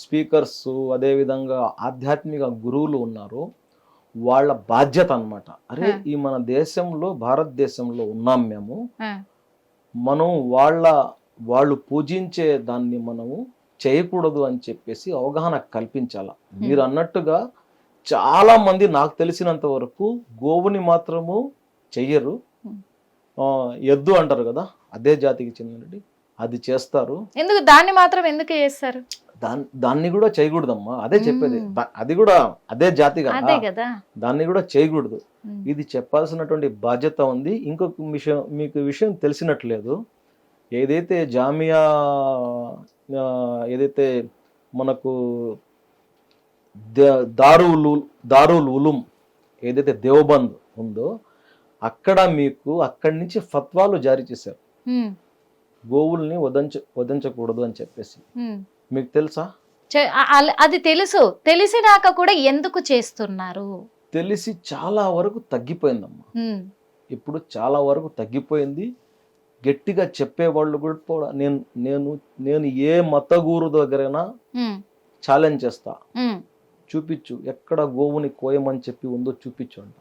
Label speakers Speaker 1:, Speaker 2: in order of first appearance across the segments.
Speaker 1: Speakers అదేవిధంగా ఆధ్యాత్మిక గురువులు ఉన్నారు. వాళ్ళ బాధ్యత అన్నమాట. అరే. ఈ మన దేశంలో భారతదేశంలో ఉన్నాం మేము. మనం వాళ్ళ వాళ్ళు పూజించే దాన్ని మనము చేయకూడదు అని చెప్పేసి అవగాహన కల్పించాల. మీరు అన్నట్టుగా చాలా మంది నాకు తెలిసినంత వరకు గోవుని మాత్రము చెయ్యరు. ఎద్దు అంటారు కదా అదే జాతికి చెందినది అది చేస్తారు.
Speaker 2: ఎందుకు దాన్ని మాత్రం ఎందుకు చేస్తారు?
Speaker 1: దాన్ని దాన్ని కూడా చేయకూడదమ్మా. అదే చెప్పేది. అది కూడా అదే జాతి కదా. దాన్ని కూడా చేయకూడదు. ఇది చెప్పాల్సినటువంటి బాధ్యత ఉంది. ఇంకొక విషయం మీకు విషయం తెలిసినట్లేదు. ఏదైతే జామియా ఏదైతే మనకు దారుల్ దారుల్ ఉలుం ఏదైతే దేవబంద్ ఉందో అక్కడ మీకు అక్కడి నుంచి ఫత్వాలు జారీ చేశారు. గోవుల్ని వదంచ వధించకూడదు అని చెప్పేసి. మీకు తెలుసా?
Speaker 2: అది తెలుసు. తెలిసినాక కూడా ఎందుకు చేస్తున్నారు?
Speaker 1: తెలిసి చాలా వరకు తగ్గిపోయిందమ్మా. ఇప్పుడు చాలా వరకు తగ్గిపోయింది. గట్టిగా చెప్పేవాళ్ళు కూడా కూడా నేను నేను నేను ఏ మత గురు దగ్గరైనా ఛాలెంజ్ చేస్తా. చూపించు ఎక్కడ గోవుని కోయమని చెప్పి ఉందో చూపించు అంట.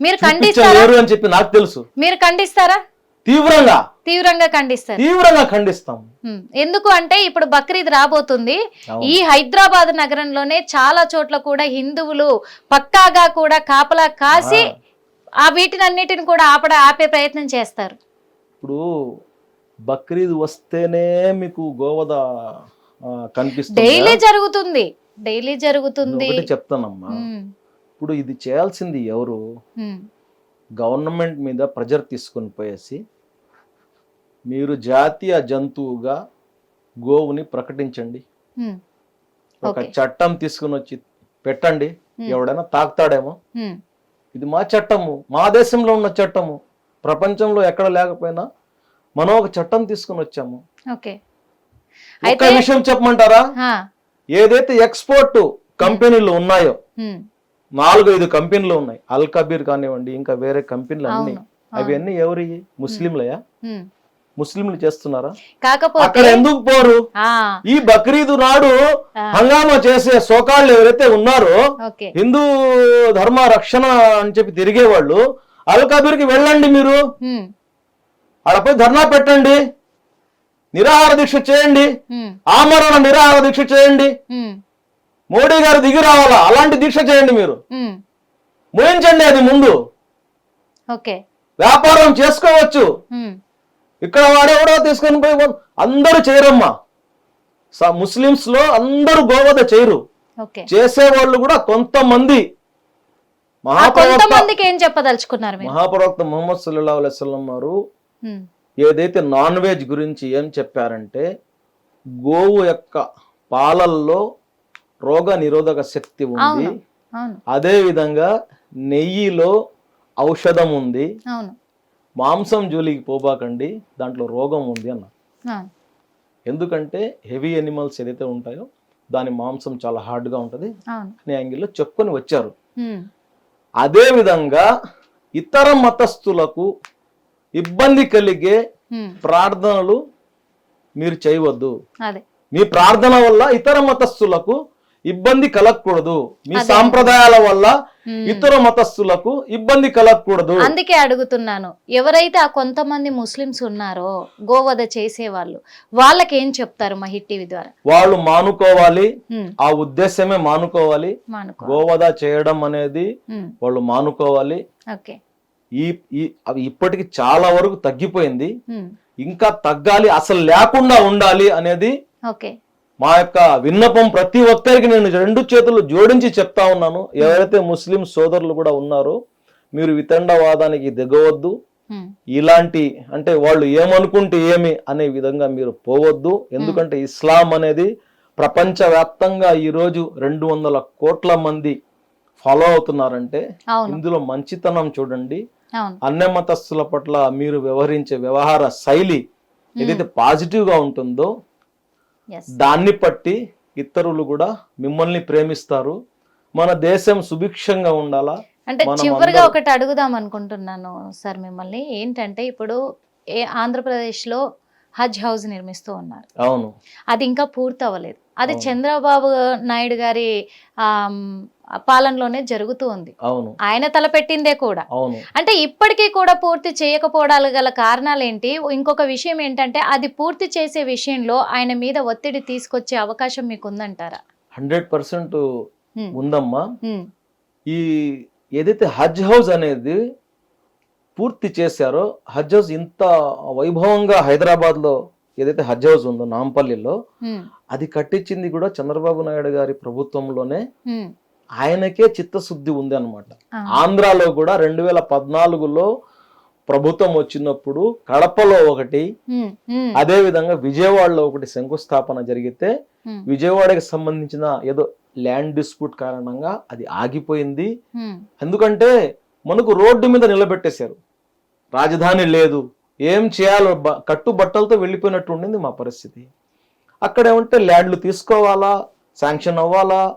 Speaker 2: మీరు ఖండిస్తారా?
Speaker 1: అని చెప్పి నాకు తెలుసు.
Speaker 2: మీరు ఖండిస్తారా?
Speaker 1: తీవ్రంగా.
Speaker 2: తీవ్రంగా ఖండిస్తారు.
Speaker 1: తీవ్రంగా ఖండిస్తాం.
Speaker 2: ఎందుకు అంటే ఇప్పుడు బక్రీద్ రాబోతుంది. ఈ హైదరాబాద్ నగరంలోనే చాలా చోట్ల కూడా హిందువులు పక్కాగా కూడా కాపలా కాసి ఆ. వీటినన్నిటిని కూడా ఆపడ ఆపే ప్రయత్నం చేస్తారు.
Speaker 1: ఇప్పుడు బక్రీద్ వస్తేనే మీకు గోవద కనిపిస్తుంది.
Speaker 2: డైలీ జరుగుతుంది. డైలీ జరుగుతుంది.
Speaker 1: చెప్తానమ్మా. ఇప్పుడు ఇది చేయాల్సింది ఎవరు? గవర్నమెంట్ మీద ప్రెజర్ తీసుకొని పోయేసి మీరు జాతీయ జంతువుగా గోవుని ప్రకటించండి. ఒక. చట్టం తీసుకుని వచ్చి పెట్టండి. ఎవడైనా తాకుతాడేమో. ఇది మా చట్టము. మా దేశంలో ఉన్న చట్టము. ప్రపంచంలో ఎక్కడ లేకపోయినా మనం ఒక చట్టం తీసుకుని వచ్చాము.
Speaker 2: అయితే
Speaker 1: విషయం చెప్పమంటారా? ఏదైతే ఎక్స్పోర్ట్ కంపెనీలు ఉన్నాయో నాలుగు ఐదు కంపెనీలు ఉన్నాయి. అల్ కబీర్ కానివ్వండి ఇంకా వేరే కంపెనీలు అన్ని.
Speaker 2: అవును
Speaker 1: అవి అన్ని ఎవరి? ముస్లింలయా. ముస్లింలు చేస్తున్నారా?
Speaker 2: కాకపోతే
Speaker 1: అక్కడ ఎందుకు పోరు? ఈ బక్రీదు నాడు హంగామా చేసే సోకాళ్ళు ఎవరైతే ఉన్నారో హిందూ ధర్మ రక్షణ అని చెప్పి తిరిగే వాళ్ళు అల్ కబీర్కి వెళ్ళండి మీరు. ఆడపై ధర్నా పెట్టండి. నిరాహార దీక్ష చేయండి. ఆమరణ నిరాహార దీక్ష చేయండి. మోడీ గారు దిగి రావాలా? అలాంటి దీక్ష చేయండి మీరు. ముయించండి అది ముందు.
Speaker 2: ఓకే.
Speaker 1: వ్యాపారం చేసుకోవచ్చు. ఇక్కడ వాడెవడో తీసుకొని పోయి అందరూ చేయరమ్మా. స- ముస్లిమ్స్లో అందరూ గోవధ చేయరు. చేసేవాళ్ళు కూడా కొంతమంది. మహాప్రవక్త
Speaker 2: ఏం చెప్పదలుచుకున్నారు
Speaker 1: మహాప్రవక్త ముహమ్మద్ సల్లాహు అలైస్లం వారు ఏదైతే నాన్ వెజ్ గురించి ఏం చెప్పారంటే గోవు యొక్క పాలల్లో రోగ నిరోధక శక్తి ఉంది. అదే విధంగా నెయ్యిలో ఔషధం ఉంది. మాంసం జోలికి పోబాకండి దాంట్లో రోగం ఉంది అన్న. ఎందుకంటే హెవీ ఎనిమల్స్ ఏదైతే ఉంటాయో దాని మాంసం చాలా హార్డ్గా ఉంటుంది. అనే యాంగిల్లో చెప్పుకొని వచ్చారు. అదే విధంగా ఇతర మతస్థులకు ఇబ్బంది కలిగే ప్రార్థనలు మీరు చేయవద్దు. మీ ప్రార్థన వల్ల ఇతర మతస్థులకు ఇబ్బంది కలగకూడదు. మీ. సాంప్రదాయాల వల్ల. ఇతర మతస్థులకు ఇబ్బంది కలగకూడదు.
Speaker 2: అందుకే అడుగుతున్నాను ఎవరైతే ఆ కొంతమంది ముస్లిమ్స్ ఉన్నారో గోవధ చేసేవాళ్ళు వాళ్ళకి ఏం చెప్తారు మా హిట్ టీవీ ద్వారా?
Speaker 1: వాళ్ళు మానుకోవాలి ఆ ఉద్దేశమే మానుకోవాలి.
Speaker 2: మానుకో.
Speaker 1: గోవధ చేయడం అనేది వాళ్ళు మానుకోవాలి. ఈ ఇప్పటికి చాలా వరకు తగ్గిపోయింది. ఇంకా తగ్గాలి అసలు లేకుండా ఉండాలి అనేది
Speaker 2: ఓకే.
Speaker 1: మా యొక్క విన్నపం ప్రతి ఒక్కరికి నేను రెండు చేతులు జోడించి చెప్తా ఉన్నాను. ఎవరైతే ముస్లిం సోదరులు కూడా ఉన్నారో మీరు వితండవాదానికి దిగవద్దు. ఇలాంటి అంటే వాళ్ళు ఏమనుకుంటే ఏమి అనే విధంగా మీరు పోవద్దు. ఎందుకంటే ఇస్లాం అనేది ప్రపంచవ్యాప్తంగా ఈరోజు రెండు వందల కోట్ల మంది ఫాలో అవుతున్నారంటే ఇందులో మంచితనం చూడండి. అన్య మతస్థుల పట్ల మీరు వ్యవహరించే వ్యవహార శైలి ఏదైతే పాజిటివ్గా ఉంటుందో దాన్ని బట్టి ఇతరులు కూడా మిమ్మల్ని ప్రేమిస్తారు. మన దేశం సుభిక్షంగా ఉండాలా?
Speaker 2: అంటే చివరిగా ఒకటి అడుగుదాం అనుకుంటున్నాను సార్ మిమ్మల్ని. ఏంటంటే ఇప్పుడు ఏ ఆంధ్రప్రదేశ్లో హజ్ హౌస్ నిర్మిస్తూ ఉన్నారు.
Speaker 1: అవును.
Speaker 2: అది ఇంకా పూర్తి అవ్వలేదు అది. చంద్రబాబు నాయుడు గారి పాలనలోనే జరుగుతూ ఉంది.
Speaker 1: అవును.
Speaker 2: ఆయన తలపెట్టిందే కూడా.
Speaker 1: అవును.
Speaker 2: అంటే ఇప్పటికీ కూడా పూర్తి చేయకపోవడాలు గల కారణాలు ఏంటి ఇంకొక విషయం ఏంటంటే అది పూర్తి చేసే విషయంలో ఆయన మీద ఒత్తిడి తీసుకొచ్చే అవకాశం మీకు ఉందంటారా
Speaker 1: హండ్రెడ్ పర్సెంట్. ఉందమ్మా. ఈ ఏదైతే హజ్ హౌస్ అనేది పూర్తి చేశారో హజ్ హౌస్ ఇంత వైభవంగా హైదరాబాద్లో ఏదైతే హజ్ హౌస్ ఉందో నాంపల్లిలో. అది కట్టించింది కూడా చంద్రబాబు నాయుడు గారి ప్రభుత్వంలోనే. ఆయనకే చిత్తశుద్ధి ఉంది అనమాట. ఆంధ్రాలో కూడా రెండు వేల పద్నాలుగులో ప్రభుత్వం వచ్చినప్పుడు కడపలో ఒకటి. అదే విధంగా విజయవాడలో ఒకటి శంకుస్థాపన జరిగితే. విజయవాడకి సంబంధించిన ఏదో ల్యాండ్ డిస్ప్యూట్ కారణంగా అది ఆగిపోయింది. ఎందుకంటే మనకు రోడ్డు మీద నిలబెట్టేశారు రాజధాని లేదు ఏం చేయాలో కట్టు బట్టలతో వెళ్ళిపోయినట్టు ఉండింది మా పరిస్థితి. అక్కడ ఏమంటే ల్యాండ్లు తీసుకోవాలా శాంక్షన్ అవ్వాలా?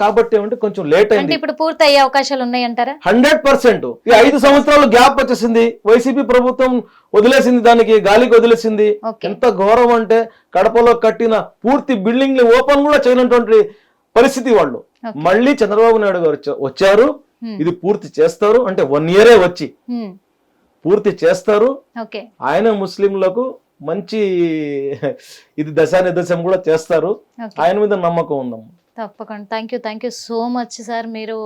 Speaker 1: కాబట్టి ఏమంటే కొంచెం లేట్ అయింది.
Speaker 2: ఇప్పుడు పూర్తి అయ్యే అవకాశాలు ఉన్నాయంటారా?
Speaker 1: Hundred percent. ఈ ఐదు సంవత్సరాలు గ్యాప్ వచ్చేసింది. వైసీపీ ప్రభుత్వం వదిలేసింది దానికి గాలికి వదిలేసింది. ఎంత ఘోరం అంటే కడపలో కట్టిన పూర్తి బిల్డింగ్ని ఓపెన్ కూడా చేయనటువంటి పరిస్థితి వాళ్ళు. మళ్ళీ చంద్రబాబు నాయుడు గారు వచ్చా- వచ్చారు. ఇది పూర్తి చేస్తారు. అంటే వన్ ఇయరే వచ్చి. పూర్తి చేస్తారు. ఆయన ముస్లింలకు మంచి ఇది దశానిదశం కూడా చేస్తారు. ఆయన మీద నమ్మకం ఉందమ్మ.
Speaker 2: తప్పకుండా. Thank you thank you so much sir మీరు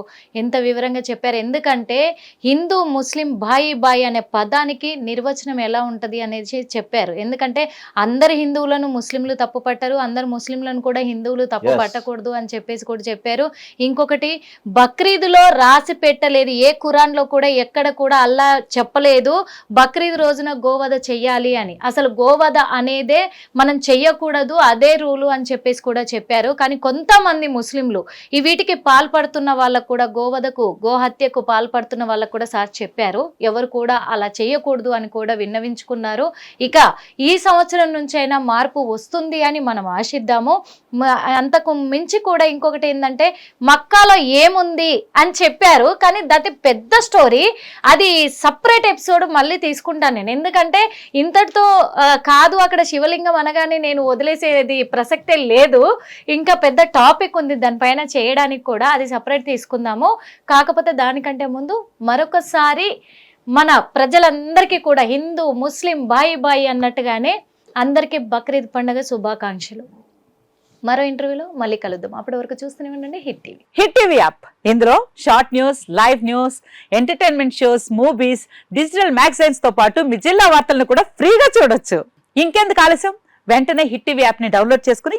Speaker 2: ఎంత వివరంగా చెప్పారు. ఎందుకంటే హిందూ ముస్లిం బాయి బాయి అనే పదానికి నిర్వచనం ఎలా ఉంటుంది అనేది చెప్పారు. ఎందుకంటే అందరు హిందువులను ముస్లింలు తప్పు పట్టరు అందరు ముస్లింలను కూడా హిందువులు తప్పు. పట్టకూడదు అని చెప్పేసి కూడా చెప్పారు. ఇంకొకటి బక్రీద్లో రాసి పెట్టలేదు ఏ ఖురాన్లో కూడా ఎక్కడ కూడా అల్లా చెప్పలేదు బక్రీద్ రోజున గోవధ చెయ్యాలి అని. అసలు గోవధ అనేదే మనం చెయ్యకూడదు అదే రూలు అని చెప్పేసి కూడా చెప్పారు. కానీ కొంతమంది ముస్లింలు ఈ వీటికి పాల్పడుతున్న వాళ్ళకు కూడా గోవధకు గోహత్యకు పాల్పడుతున్న వాళ్ళకు కూడా సార్ చెప్పారు. ఎవరు కూడా అలా చేయకూడదు అని కూడా విన్నవించుకున్నారు. ఇక ఈ సంవత్సరం నుంచైనా మార్పు వస్తుంది అని మనం ఆశిద్దాము. అంతకు మించి కూడా ఇంకొకటి ఏంటంటే మక్కాలో ఏముంది అని చెప్పారు. కానీ దట్ పెద్ద స్టోరీ. అది సపరేట్ ఎపిసోడ్ మళ్ళీ తీసుకుంటాను నేను. ఎందుకంటే ఇంతటితో కాదు అక్కడ శివలింగం అనగానే నేను వదిలేసేది ప్రసక్తే లేదు. ఇంకా పెద్ద టాపిక్ ఉంది దానిపైన చేయడానికి కూడా అది సపరేట్ తీసుకుందాము. కాకపోతే దానికంటే ముందు మరొకసారి మన ప్రజలందరికీ కూడా హిందూ ముస్లిం బాయి బాయి అన్నట్టుగానే అందరికీ బక్రీద్ పండుగ శుభాకాంక్షలు. మరో ఇంటర్వ్యూలో మళ్ళీ కలుద్దాం. అప్పటి వరకు చూస్తూనే ఉండండి. Hit TV.
Speaker 3: Hit TV app. ఇందులో short news live news entertainment shows movies digital మ్యాగజైన్స్తో పాటు మీ జిల్లా వార్తలను కూడా ఫ్రీగా చూడొచ్చు. ఇంకెందుకు ఆలస్యం? వెంటనే హిట్ టీవీ యాప్ని డౌన్లోడ్ చేసుకుని